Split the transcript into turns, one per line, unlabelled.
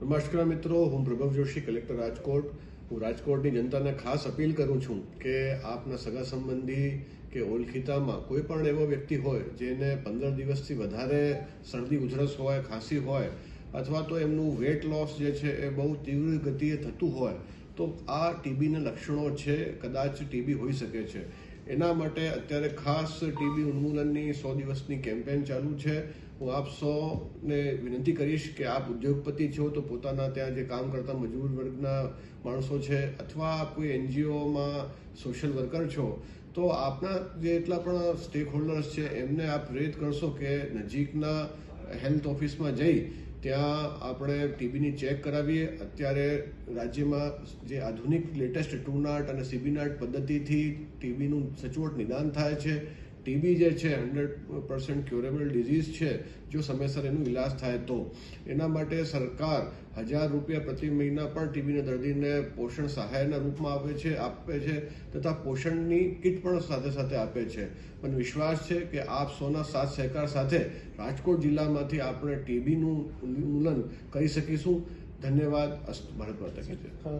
નમસ્કાર મિત્રો, હું પ્રભવ જોશી, કલેક્ટર રાજકોટ. હું રાજકોટની જનતાને ખાસ અપીલ કરું છું કે આપના સગા સંબંધી કે ઓળખીતામાં કોઈ પણ એવો વ્યક્તિ હોય જેને પંદર દિવસથી વધારે શરદી, ઉધરસ હોય, ખાંસી હોય, અથવા તો એમનું વેટ લોસ જે છે એ બહુ તીવ્ર ગતિએ થતું હોય, તો આ ટીબીના લક્ષણો છે, કદાચ ટીબી હોઈ શકે છે. એના માટે અત્યારે ખાસ ટીબી ઉન્મૂલનની સો દિવસની કેમ્પેન ચાલુ છે. હું આપ સૌને વિનંતી કરીશ કે આપ ઉદ્યોગપતિ છો તો પોતાના ત્યાં જે કામ કરતા મજૂર વર્ગના માણસો છે અથવા આપ કોઈ એનજીઓમાં સોશિયલ વર્કર છો, તો આપના જેટલા પણ સ્ટેક હોલ્ડર્સ છે, એમને આપ પ્રેરિત કરશો કે નજીકના હેલ્થ ઓફિસમાં જઈ ત્યાં આપણે ટીબીની ચેક કરાવીએ. અત્યારે રાજ્યમાં જે આધુનિક લેટેસ્ટ ટુનાટ અને સીબીનાટ પદ્ધતિથી ટીબીનું સચોટ નિદાન થાય છે. ટીબી જે છે હંડ્રેડ પર્સન્ટ ક્યુરેબલ ડિઝીઝ છે, જો સમયસર એનું ઇલાજ થાય તો. એના માટે સરકાર હજાર રૂપિયા પ્રતિ મહિના પણ ટીબીના દર્દીને પોષણ સહાયના રૂપમાં આપે છે આપે છે, તથા પોષણની કીટ પણ સાથે સાથે આપે છે. મને વિશ્વાસ છે કે આપ સૌના સાથ સહકાર સાથે રાજકોટ જિલ્લામાંથી આપણે ટીબીનું ઉન્મૂલન કરી શકીશું. ધન્યવાદ. અસ્તુ, ભારત માતા